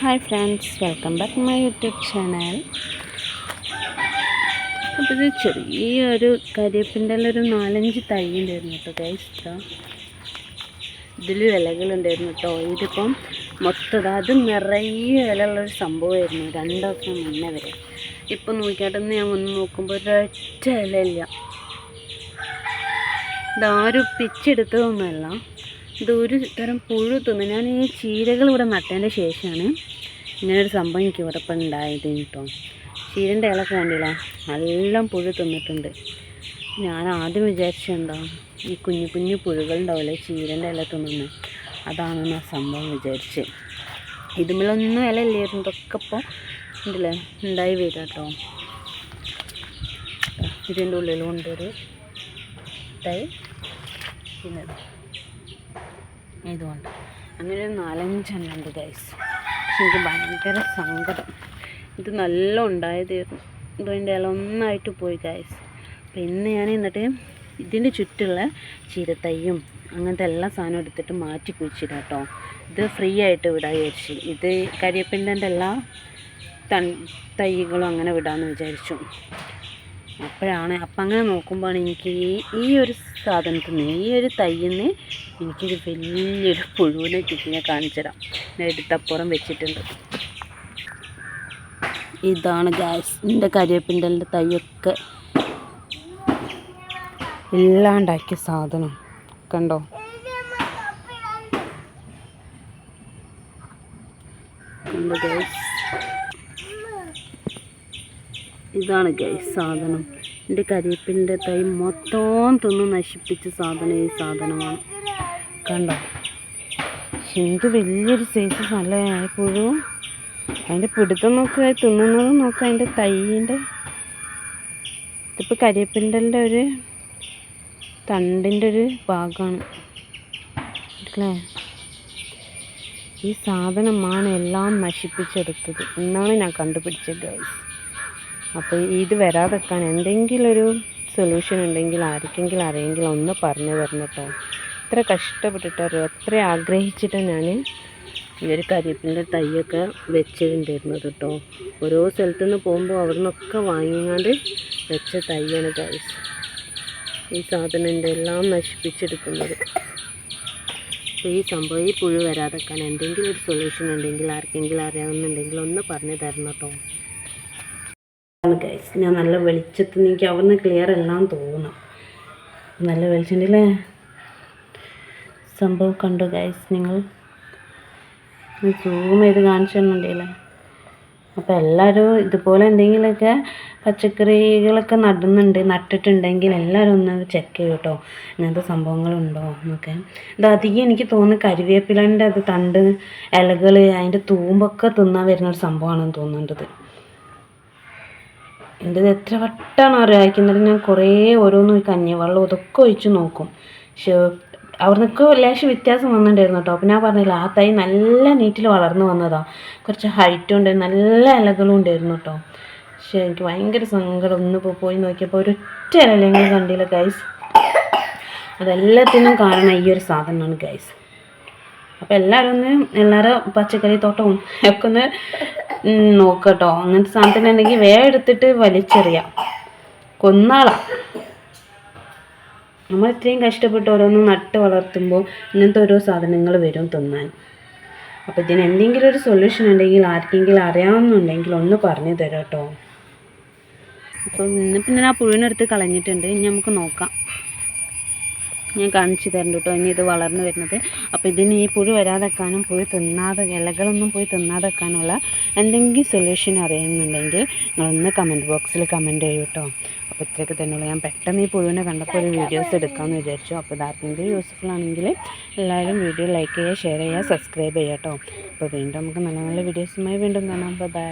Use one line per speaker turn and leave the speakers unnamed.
Hi friends welcome back my YouTube channel. അപ്പോൾ ഇത് ചെറിയൊരു കരിയപ്പിന്റെ ഒരു നാലഞ്ച് തൈ ഉണ്ടായിരുന്നു കേട്ടോ ഗൈസ് ഇതിൽ ഇലകളുണ്ടായിരുന്നു കേട്ടോ. ഇതിപ്പം മൊത്തം അത് നിറയെ ഇലയുള്ളൊരു സംഭവമായിരുന്നു. രണ്ടൊക്കെ മുന്നേ വരെ. ഇപ്പം നോക്കിയാട്ടെന്ന് ഞാൻ ഒന്ന് നോക്കുമ്പോൾ ഒരൊറ്റ ഇലയില്ല. ഇതാരും പിച്ചെടുത്തതൊന്നുമല്ല. ഇത് ഒരു തരം പുഴു തിന്നു ഞാൻ ഈ ചീരകൾ ഇവിടെ നട്ടതിന്റെ ശേഷമാണ് ഇങ്ങനൊരു സംഭവം എനിക്ക് ഇവിടെ ഉണ്ടായത് കേട്ടോ. ചീരന്റെ ഇളക്ക് കണ്ടില്ല? എല്ലാം പുഴു തിന്നിട്ടുണ്ട്. ഞാൻ ആദ്യം വിചാരിച്ചെന്താ ഈ കുഞ്ഞു കുഞ്ഞു പുഴുകളുണ്ടാവില്ലേ ചീരന്റെ ഇല തിന്നുന്നു? അതാണെന്ന് ആ സംഭവം വിചാരിച്ച് ഇതുമേലൊന്നും ഇല ഇല്ലായിരുന്നു. ഇതൊക്കെ ഇപ്പോൾ ഉണ്ടല്ലേ ഉണ്ടായി വരിക കേട്ടോ. ഇതിന്റെ ഉള്ളിൽ കൊണ്ടൊരു തൈ പിന്നെ. ഇതുകൊണ്ട്. അങ്ങനെ ഒരു നാലഞ്ചെണ്ണം ഉണ്ട് ഗൈസ് പക്ഷെ എനിക്ക് ഭയങ്കര സങ്കടം. ഇത് നല്ല ഉണ്ടായതായിരുന്നു. ഇതിന്റെ ഇല ഒന്നായിട്ട് പോയി ഗൈസ് അപ്പം ഇന്ന് ഞാൻ എന്നിട്ട് ഇതിന്റെ ചുറ്റുള്ള ചീരത്തയ്യും അങ്ങനത്തെ എല്ലാ സാധനവും എടുത്തിട്ട് മാറ്റി കുഴിച്ചിടാം കേട്ടോ. ഇത് ഫ്രീ ആയിട്ട് വിടാൻ വിചാരിച്ചു. ഇത് കരിയപ്പിന്റെ എല്ലാ തൈകളും അങ്ങനെ വിടാമെന്ന് വിചാരിച്ചു. അപ്പോഴാണ് അപ്പം അങ്ങനെ നോക്കുമ്പോഴാണ് എനിക്ക് ഈ ഒരു സാധനത്തിൽ നിന്ന് ഈ ഒരു തയ്യിൽ നിന്ന് എനിക്കൊരു വലിയൊരു പുഴുവിനെ കിട്ടി. ഞാൻ കാണിച്ചുതരാം ഞാൻ എടുത്തപ്പുറം വെച്ചിട്ടുണ്ട്. ഇതാണ് ഗ്യാസ് എന്റെ കരിവേപ്പിന്റെ തൈയൊക്കെ. ഇല്ലാണ്ടാക്കിയ സാധനം. കണ്ടോ? കണ്ടോ ഗ്യാസ് ഇതാണ് ഗൈസ് സാധനം. എന്റെ കരിയപ്പിന്റെ തൈ മൊത്തം തിന്ന് നശിപ്പിച്ച സാധനം ഈ സാധനമാണ്. കണ്ടോ? ശരിക്ക് വലിയൊരു സൈസ് നല്ല സ്ഥലമായപ്പോഴും അതിന്റെ പിടുത്തം നോക്കുക തിന്നുന്നതും നോക്കുക അതിന്റെ തൈയിന്റെ ഇതിപ്പോൾ കരിയപ്പിന്റെ ഒരു തണ്ടിന്റെ ഒരു ഭാഗമാണ്. അല്ലേ? ഈ സാധനമാണ് എല്ലാം നശിപ്പിച്ചെടുത്തത്. എന്നാണ് ഞാൻ കണ്ടുപിടിച്ചത് ഗൈസ് അപ്പോൾ ഇത് വരാതെക്കാൻ എന്തെങ്കിലും ഒരു സൊല്യൂഷൻ ഉണ്ടെങ്കിൽ ആർക്കെങ്കിലും അറിയെങ്കിൽ ഒന്ന് പറഞ്ഞു തരണം കേട്ടോ എത്ര കഷ്ടപ്പെട്ടിട്ട് എത്ര ആഗ്രഹിച്ചിട്ട് ഞാൻ ഈ ഒരു കരിയപ്പിന്റെ തൈയൊക്കെ വെച്ചിട്ടുണ്ടായിരുന്നത് കേട്ടോ ഓരോ സ്ഥലത്തു നിന്ന് പോകുമ്പോൾ അവിടെ നിന്നൊക്കെ വാങ്ങിങ്ങാണ്ട് വെച്ച തൈയാണ് ഗൈസ് ഈ സാധനം എന്റെ എല്ലാം നശിപ്പിച്ചെടുക്കുന്നത്. അപ്പോൾ ഈ സംഭവം ഈ പുഴു വരാതെക്കാൻ എന്തെങ്കിലും ഒരു സൊല്യൂഷൻ ഉണ്ടെങ്കിൽ ആർക്കെങ്കിലും അറിയാവുന്നുണ്ടെങ്കിൽ ഒന്ന് പറഞ്ഞു തരണം കേട്ടോ ഗൈസ് ഞാൻ നല്ല വെളിച്ചത്ത് എനിക്ക് അവിടുന്ന് ക്ലിയർ എല്ലാം തോന്നും നല്ല വെളിച്ചമുണ്ടല്ലേ സംഭവം കണ്ടു ഗൈസ് നിങ്ങൾ. സൂം ചെയ്ത് കാണിച്ചു തന്നുണ്ടല്ലേ അപ്പോൾ എല്ലാവരും ഇതുപോലെ എന്തെങ്കിലുമൊക്കെ പച്ചക്കറികളൊക്കെ നടുന്നുണ്ട് നട്ടിട്ടുണ്ടെങ്കിൽ എല്ലാവരും ഒന്ന് ചെക്ക് ചെയ്യും കേട്ടോ. ഇങ്ങനത്തെ സംഭവങ്ങളുണ്ടോ എന്നൊക്കെ. ഇത് അധികം എനിക്ക് തോന്നുന്നു കരിവേപ്പിലന്റെ അത് തണ്ട് ഇലകൾ അതിന്റെ തൂമ്പൊക്കെ തിന്നാൻ വരുന്ന ഒരു സംഭവമാണെന്ന് തോന്നുന്നുണ്ടത്. എന്റെ എത്ര വട്ടമാണ് അറിയിക്കുന്നത് ഞാൻ കുറേ ഓരോന്നും ഈ കഞ്ഞിവെള്ളം ഇതൊക്കെ ഒഴിച്ച് നോക്കും. പക്ഷേ അവിടുന്നൊക്കെ ലേശം വ്യത്യാസം വന്നിട്ടുണ്ടായിരുന്നു കേട്ടോ. അപ്പോൾ ഞാൻ പറഞ്ഞില്ല ആ തൈ നല്ല നീറ്റിൽ വളർന്നു വന്നതാണ് കുറച്ച് ഹൈറ്റും ഉണ്ട് നല്ല ഇലകളും ഉണ്ടായിരുന്നു കേട്ടോ. പക്ഷേ എനിക്ക് ഭയങ്കര സങ്കടം. ഒന്നിപ്പോൾ പോയി നോക്കിയപ്പോൾ ഒരൊറ്റ ഇലല്ലെങ്കിൽ കണ്ടില്ല ഗൈസ് അതെല്ലാത്തിനും കാരണം ഈ ഒരു സാധനമാണ് ഗൈസ് അപ്പോൾ എല്ലാവരും ഒന്ന് എല്ലാവരും പച്ചക്കറി തോട്ടവും ഒക്കെ ഒന്ന് നോക്കട്ടോ. അങ്ങനത്തെ സാധനത്തിനുണ്ടെങ്കിൽ വേഗം എടുത്തിട്ട് വലിച്ചെറിയാം. കൊന്നാളാം. നമ്മൾ ഇത്രയും കഷ്ടപ്പെട്ട് ഓരോന്ന് നട്ട് വളർത്തുമ്പോൾ ഇങ്ങനത്തെ ഓരോ സാധനങ്ങൾ വരും തിന്നാൻ. അപ്പോൾ ഇതിന് എന്തെങ്കിലും ഒരു സൊല്യൂഷൻ ഉണ്ടെങ്കിൽ ആർക്കെങ്കിലും അറിയാമെന്നുണ്ടെങ്കിൽ ഒന്ന് പറഞ്ഞു തരാം കേട്ടോ അപ്പം ഇന്ന് ഞാൻ ആ പുഴുവിനെടുത്ത് കളഞ്ഞിട്ടുണ്ട്. ഇനി നമുക്ക് നോക്കാം. ഞാൻ കാണിച്ചു തരുന്നുണ്ട് കേട്ടോ. ഇനി ഇത് വളർന്നു വരുന്നത്. അപ്പോൾ ഇതിന് ഈ പുഴു വരാതെക്കാനും പുഴു തിന്നാതെ ഇലകളൊന്നും പോയി തിന്നാതെക്കാനുള്ള എന്തെങ്കിലും സൊല്യൂഷൻ അറിയുന്നുണ്ടെങ്കിൽ നിങ്ങളൊന്ന് കമന്റ് ബോക്സിൽ കമന്റ് ചെയ്യൂ കേട്ടോ. അപ്പോൾ ഇത്രയൊക്കെ തന്നെയുള്ളൂ. ഞാൻ പെട്ടെന്ന് ഈ പുഴുവിനെ കണ്ടപ്പോൾ ഒരു വീഡിയോസ് എടുക്കാമെന്ന് വിചാരിച്ചു. അപ്പോൾ ഇതാർക്കെങ്കിലും യൂസ്ഫുൾ ആണെങ്കിൽ എല്ലാവരും വീഡിയോ ലൈക്ക് ചെയ്യുക ഷെയർ ചെയ്യുക സബ്സ്ക്രൈബ് ചെയ്യുക കേട്ടോ. അപ്പോൾ വീണ്ടും നമുക്ക് നല്ല നല്ല വീഡിയോസുമായി വീണ്ടും കാണാം. ബൈ